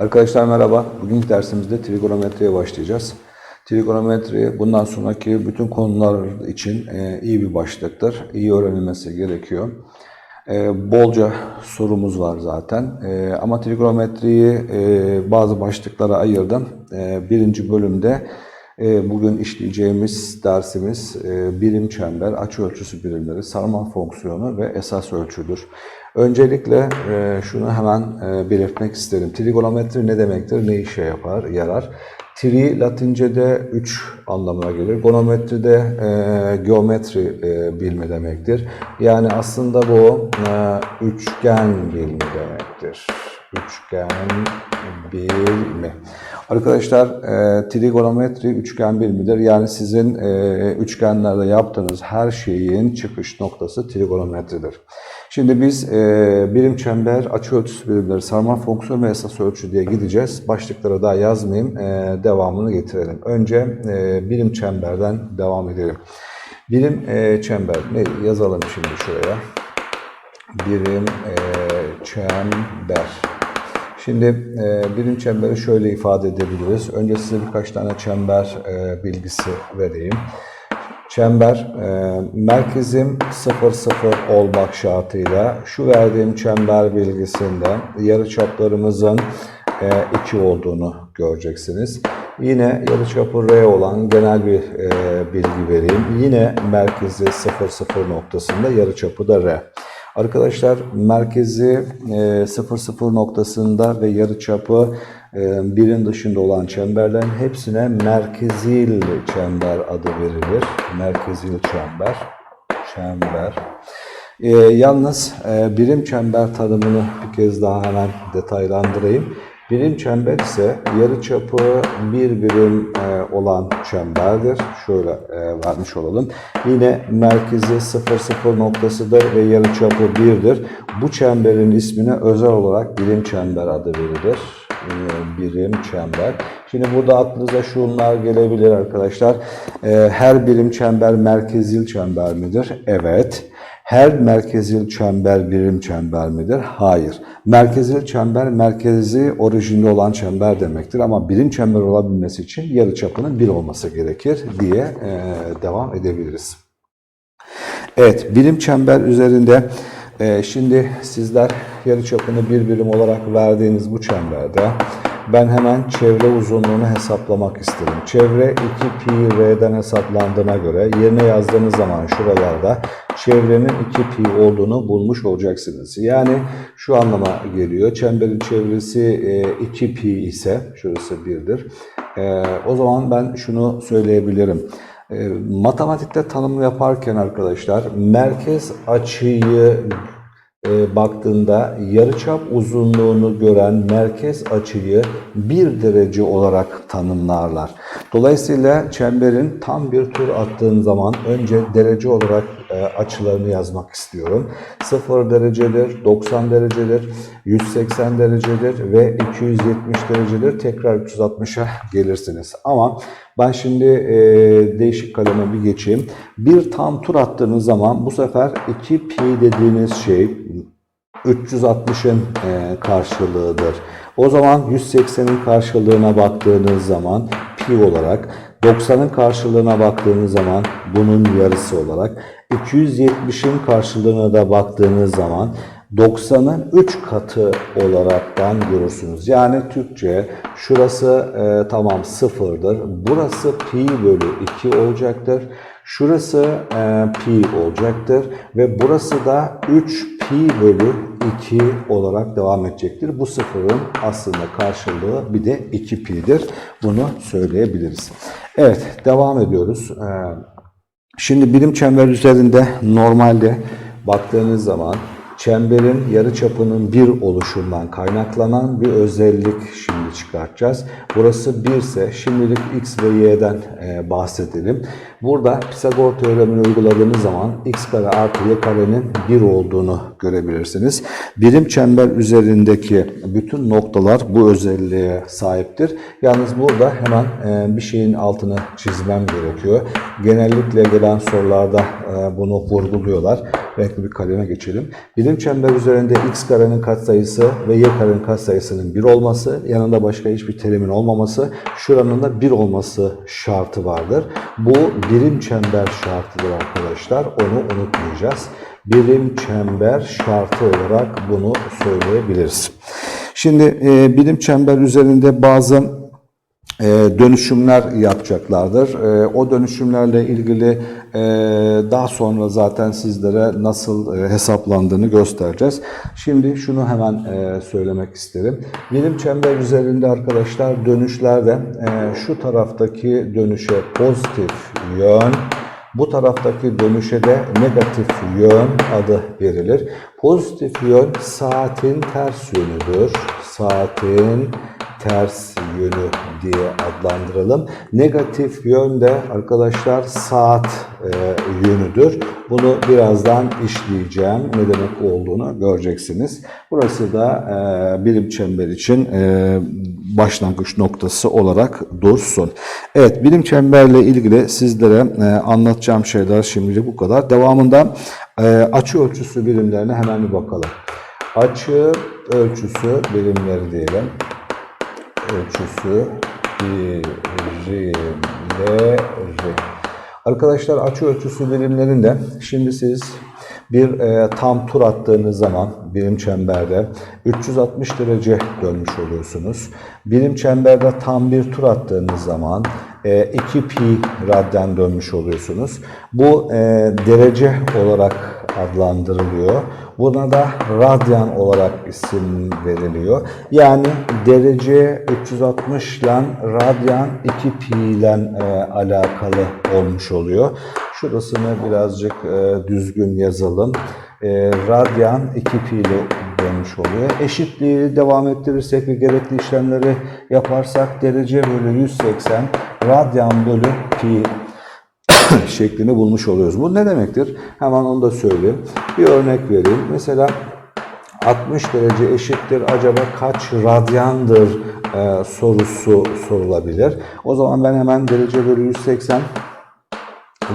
Arkadaşlar merhaba. Bugünkü dersimizde trigonometriye başlayacağız. Trigonometri bundan sonraki bütün konular için e, iyi bir başlıktır. İyi öğrenilmesi gerekiyor. E, bolca sorumuz var zaten. E, ama trigonometriyi bazı başlıklara ayırdım. Birinci bölümde bugün işleyeceğimiz dersimiz birim çember, açıölçüsü birimleri, sarmal fonksiyonu ve esas ölçüdür. Öncelikle e, şunu hemen e, belirtmek isterim. Trigonometri ne demektir, ne işe yapar, yarar? Tri Latince'de 3 anlamına gelir. Gonometride e, geometri e, bilme demektir. Yani aslında bu e, üçgen bilme demektir. Üçgen bilmi. Arkadaşlar e, trigonometri üçgen bilmidir. Yani sizin e, üçgenlerde yaptığınız her şeyin çıkış noktası trigonometridir. Şimdi biz e, birim çember, açıölçüsü birimleri, sarmal fonksiyon ve esas ölçü diye gideceğiz. Başlıkları daha yazmayayım, e, devamını getirelim. Önce e, birim çemberden devam edelim. Birim e, çember, ne yazalım şimdi şuraya. Birim e, çember. Şimdi e, birim çemberi şöyle ifade edebiliriz. Önce size birkaç tane çember e, bilgisi vereyim. Çember, e, merkezim 0 0 olmak şartıyla şu verdiğim çember bilgisinde yarıçaplarımızın 2 olduğunu göreceksiniz. Yine yarıçapı R olan genel bir e, bilgi vereyim. Yine merkezi 0 0 noktasında yarıçapı da R. Arkadaşlar merkezi e, 0 noktasında ve yarıçapı e, birin dışında olan çemberlerin hepsine merkezil çember adı verilir. Merkezil çember. Çember. E, yalnız e, birim çember tanımını bir kez daha hemen detaylandırayım. Birim çember ise yarıçapı bir birim e, olan çemberdir. Şöyle e, vermiş olalım. Yine merkezi 0 0 noktasıdır ve yarıçapı 1'dir. Bu çemberin ismine özel olarak birim çember adı verilir. E, birim çember. Şimdi burada aklınıza şunlar gelebilir arkadaşlar. Her birim çember merkezil çember midir? Evet. Her merkezil çember birim çember midir? Hayır. Merkezil çember merkezi orijinde olan çember demektir ama birim çember olabilmesi için yarıçapının bir olması gerekir diye e, devam edebiliriz. Evet, birim çember üzerinde e, şimdi sizler yarıçapını bir birim olarak verdiğiniz bu çemberde ben hemen çevre uzunluğunu hesaplamak isterim. Çevre 2 pi r'den hesaplandığına göre yerine yazdığınız zaman şuralarda çevrenin 2 pi olduğunu bulmuş olacaksınız. Yani şu anlama geliyor. Çemberin çevresi 2 pi ise şurası 1'dir. O zaman ben şunu söyleyebilirim. E, matematikte tanım yaparken arkadaşlar merkez açıyı e, baktığında yarıçap uzunluğunu gören merkez açıyı bir derece olarak tanımlarlar. Dolayısıyla çemberin tam bir tur attığın zaman önce derece olarak e, açılarını yazmak istiyorum. 0 derecedir, 90 derecedir, 180 derecedir ve 270 derecedir. Tekrar 360'a gelirsiniz. Ama ben şimdi e, değişik kaleme bir geçeyim. Bir tam tur attığınız zaman bu sefer 2 pi dediğiniz şey 360'ın e, karşılığıdır. O zaman 180'in karşılığına baktığınız zaman pi olarak 90'ın karşılığına baktığınız zaman bunun yarısı olarak 270'in karşılığına da baktığınız zaman 90'ın 3 katı olaraktan görürsünüz. Yani Türkçe şurası e, tamam sıfırdır. Burası pi bölü 2 olacaktır. Şurası e, pi olacaktır. Ve burası da 3 pi bölü 2 olarak devam edecektir. Bu sıfırın aslında karşılığı bir de 2 pi'dir. Bunu söyleyebiliriz. Evet devam ediyoruz. E, şimdi birim çember üzerinde normalde baktığınız zaman çemberin yarıçapının bir oluşundan kaynaklanan bir özellik şimdi çıkartacağız. Burası 1 ise şimdilik x ve y'den e, bahsedelim. Burada Pisagor teoremini uyguladığınız zaman x kare artı y karenin 1 olduğunu görebilirsiniz. Birim çember üzerindeki bütün noktalar bu özelliğe sahiptir. Yalnız burada hemen e, bir şeyin altını çizmem gerekiyor. Genellikle gelen sorularda e, bunu vurguluyorlar. renkli bir kaleme geçelim. Birim çember üzerinde x karenin katsayısı ve y karenin katsayısının 1 olması, yanında başka hiçbir terimin olmaması, şuranın da 1 olması şartı vardır. Bu birim çember şartıdır arkadaşlar. Onu unutmayacağız. Birim çember şartı olarak bunu söyleyebiliriz. Şimdi e, birim çember üzerinde bazı dönüşümler yapacaklardır. E, o dönüşümlerle ilgili e, daha sonra zaten sizlere nasıl e, hesaplandığını göstereceğiz. Şimdi şunu hemen e, söylemek isterim. Birim çember üzerinde arkadaşlar dönüşlerde e, şu taraftaki dönüşe pozitif yön, bu taraftaki dönüşe de negatif yön adı verilir. Pozitif yön saatin ters yönüdür. Saatin ters yönü diye adlandıralım. Negatif yön de arkadaşlar saat e, yönüdür. Bunu birazdan işleyeceğim. Ne demek olduğunu göreceksiniz. Burası da e, birim çember için e, başlangıç noktası olarak dursun. Evet birim çemberle ilgili sizlere e, anlatacağım şeyler şimdilik bu kadar. Devamında e, açı ölçüsü birimlerine hemen bir bakalım. Açı ölçüsü birimleri diyelim ölçüsü birimleri. Arkadaşlar açı ölçüsü birimlerinde şimdi siz bir e, tam tur attığınız zaman birim çemberde 360 derece dönmüş oluyorsunuz. Birim çemberde tam bir tur attığınız zaman e, 2 pi radyan dönmüş oluyorsunuz. Bu e, derece olarak adlandırılıyor. Buna da radyan olarak isim veriliyor. Yani derece 360 ile radyan 2 pi ile e, alakalı olmuş oluyor. Şurasını birazcık e, düzgün yazalım. E, radyan 2 pi ile dönmüş oluyor. Eşitliği devam ettirirsek ve gerekli işlemleri yaparsak derece bölü 180 radyan bölü pi şeklini bulmuş oluyoruz. Bu ne demektir? Hemen onu da söyleyeyim. Bir örnek vereyim. Mesela 60 derece eşittir acaba kaç radyandır e, sorusu sorulabilir. O zaman ben hemen derece bölü 180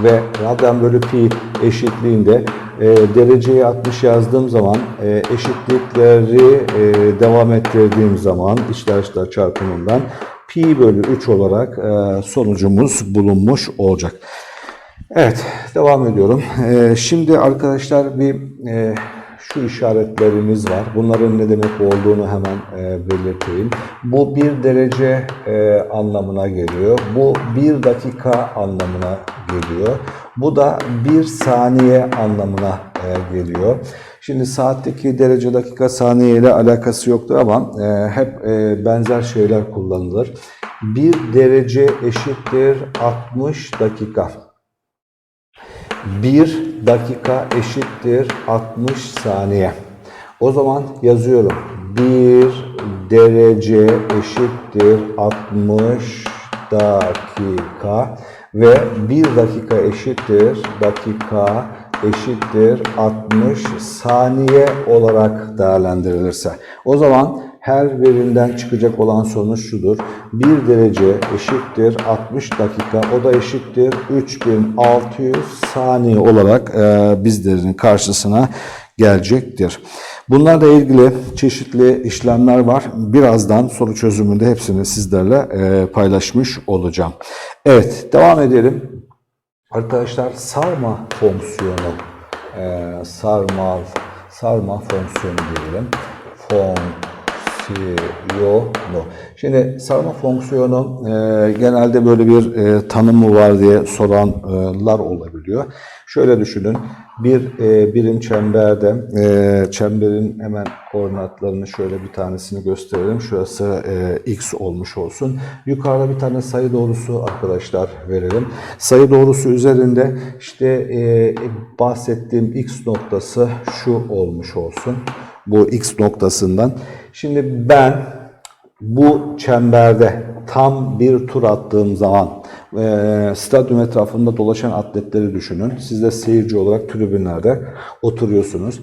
ve radyan bölü pi eşitliğinde e, dereceyi 60 yazdığım zaman e, eşitlikleri e, devam ettirdiğim zaman içler dışlar çarpımından pi bölü 3 olarak e, sonucumuz bulunmuş olacak. Evet, devam ediyorum. Ee, şimdi arkadaşlar bir e, şu işaretlerimiz var. Bunların ne demek olduğunu hemen e, belirteyim. Bu bir derece e, anlamına geliyor. Bu bir dakika anlamına geliyor. Bu da bir saniye anlamına e, geliyor. Şimdi saatteki derece dakika saniye ile alakası yoktur ama e, hep e, benzer şeyler kullanılır. Bir derece eşittir 60 dakika. 1 dakika eşittir 60 saniye. O zaman yazıyorum. 1 derece eşittir 60 dakika ve 1 dakika eşittir dakika eşittir 60 saniye olarak değerlendirilirse. O zaman her birinden çıkacak olan sonuç şudur. 1 derece eşittir 60 dakika. O da eşittir 3600 saniye olarak e, bizlerin karşısına gelecektir. Bunlarla ilgili çeşitli işlemler var. Birazdan soru çözümünde hepsini sizlerle e, paylaşmış olacağım. Evet, devam edelim. Arkadaşlar sarma fonksiyonu, e, sarmal, sarma fonksiyonu diyelim. Fonksiyonu. Şimdi sarma fonksiyonu e, genelde böyle bir e, tanımı var diye soranlar olabiliyor. Şöyle düşünün, bir e, birim çemberde, e, çemberin hemen koordinatlarını şöyle bir tanesini gösterelim. Şurası e, x olmuş olsun. Yukarıda bir tane sayı doğrusu arkadaşlar verelim. Sayı doğrusu üzerinde işte e, bahsettiğim x noktası şu olmuş olsun. Bu x noktasından. Şimdi ben bu çemberde tam bir tur attığım zaman e, stadyum etrafında dolaşan atletleri düşünün. Siz de seyirci olarak tribünlerde oturuyorsunuz.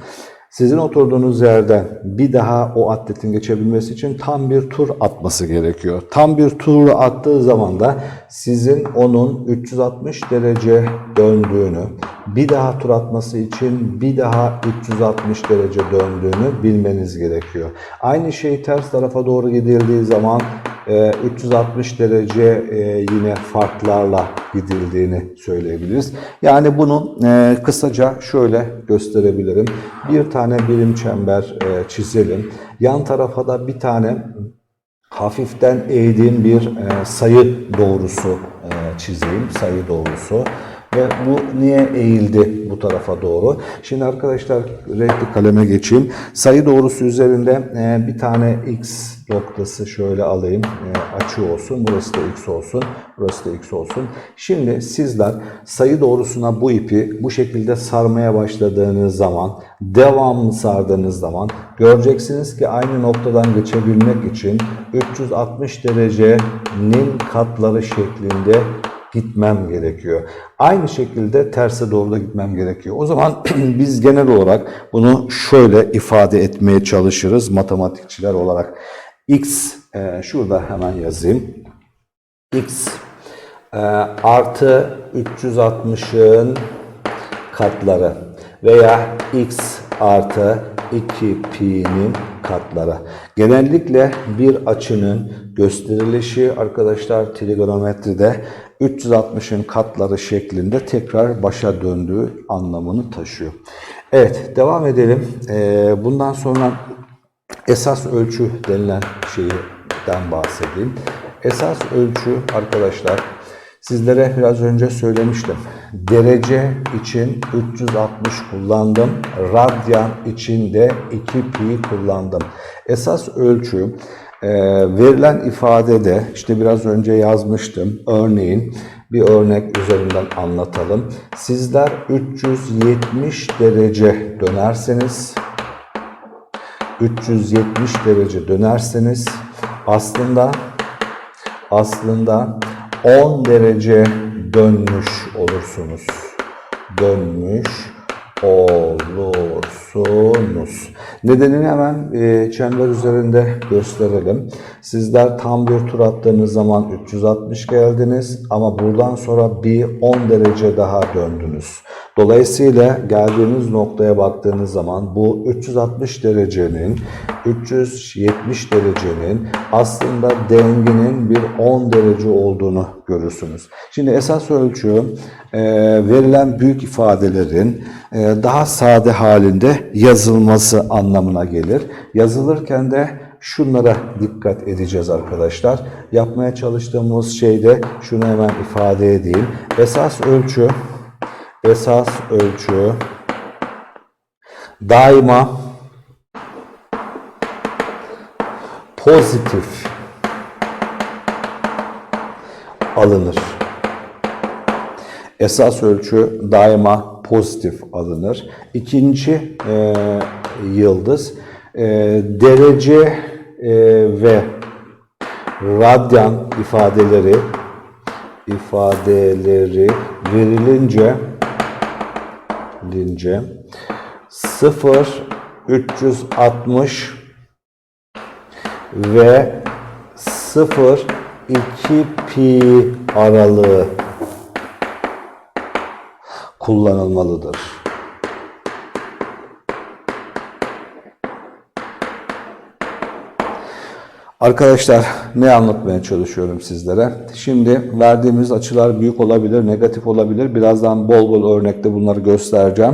Sizin oturduğunuz yerden bir daha o atletin geçebilmesi için tam bir tur atması gerekiyor. Tam bir tur attığı zaman da sizin onun 360 derece döndüğünü, bir daha tur atması için bir daha 360 derece döndüğünü bilmeniz gerekiyor. Aynı şey ters tarafa doğru gidildiği zaman e, 360 derece e, yine farklarla gidildiğini söyleyebiliriz. Yani bunu e, kısaca şöyle gösterebilirim. Bir tane birim çember e, çizelim. Yan tarafa da bir tane hafiften eğdiğim bir sayı doğrusu çizeyim. Sayı doğrusu. Ve bu niye eğildi bu tarafa doğru? Şimdi arkadaşlar renkli kaleme geçeyim. Sayı doğrusu üzerinde e, bir tane x noktası şöyle alayım. E, açı olsun. Burası da x olsun. Burası da x olsun. Şimdi sizler sayı doğrusuna bu ipi bu şekilde sarmaya başladığınız zaman, devamlı sardığınız zaman göreceksiniz ki aynı noktadan geçebilmek için 360 derecenin katları şeklinde gitmem gerekiyor. Aynı şekilde terse doğru da gitmem gerekiyor. O zaman biz genel olarak bunu şöyle ifade etmeye çalışırız matematikçiler olarak. X, e, şurada hemen yazayım. X e, artı 360'ın katları veya X artı 2pi'nin katları. Genellikle bir açının gösterilişi arkadaşlar trigonometride 360'ın katları şeklinde tekrar başa döndüğü anlamını taşıyor. Evet devam edelim. Ee, bundan sonra esas ölçü denilen şeyden bahsedeyim. Esas ölçü arkadaşlar sizlere biraz önce söylemiştim. Derece için 360 kullandım. Radyan için de 2pi kullandım. Esas ölçü e, verilen ifadede işte biraz önce yazmıştım. Örneğin bir örnek üzerinden anlatalım. Sizler 370 derece dönerseniz 370 derece dönerseniz aslında aslında 10 derece dönmüş olursunuz. Dönmüş olursunuz. Nedenini hemen e, çember üzerinde gösterelim. Sizler tam bir tur attığınız zaman 360 geldiniz ama buradan sonra bir 10 derece daha döndünüz. Dolayısıyla geldiğiniz noktaya baktığınız zaman bu 360 derecenin 370 derecenin aslında denginin bir 10 derece olduğunu görürsünüz. Şimdi esas ölçü e, verilen büyük ifadelerin e, daha sade halinde yazılması anlamına gelir. Yazılırken de şunlara dikkat edeceğiz arkadaşlar. Yapmaya çalıştığımız şeyde şunu hemen ifade edeyim. Esas ölçü esas ölçü daima pozitif alınır. Esas ölçü daima pozitif alınır. İkinci e, yıldız e, derece e, ve radyan ifadeleri ifadeleri verilince verilince 0 360 ve 0 2 pi aralığı kullanılmalıdır. Arkadaşlar ne anlatmaya çalışıyorum sizlere? Şimdi verdiğimiz açılar büyük olabilir, negatif olabilir. Birazdan bol bol örnekte bunları göstereceğim.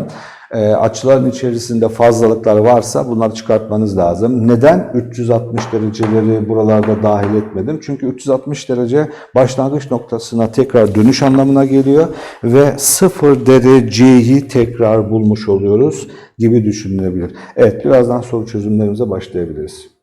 E, açıların içerisinde fazlalıklar varsa bunları çıkartmanız lazım. Neden 360 dereceleri buralarda dahil etmedim? Çünkü 360 derece başlangıç noktasına tekrar dönüş anlamına geliyor ve 0 dereceyi tekrar bulmuş oluyoruz gibi düşünülebilir. Evet birazdan soru çözümlerimize başlayabiliriz.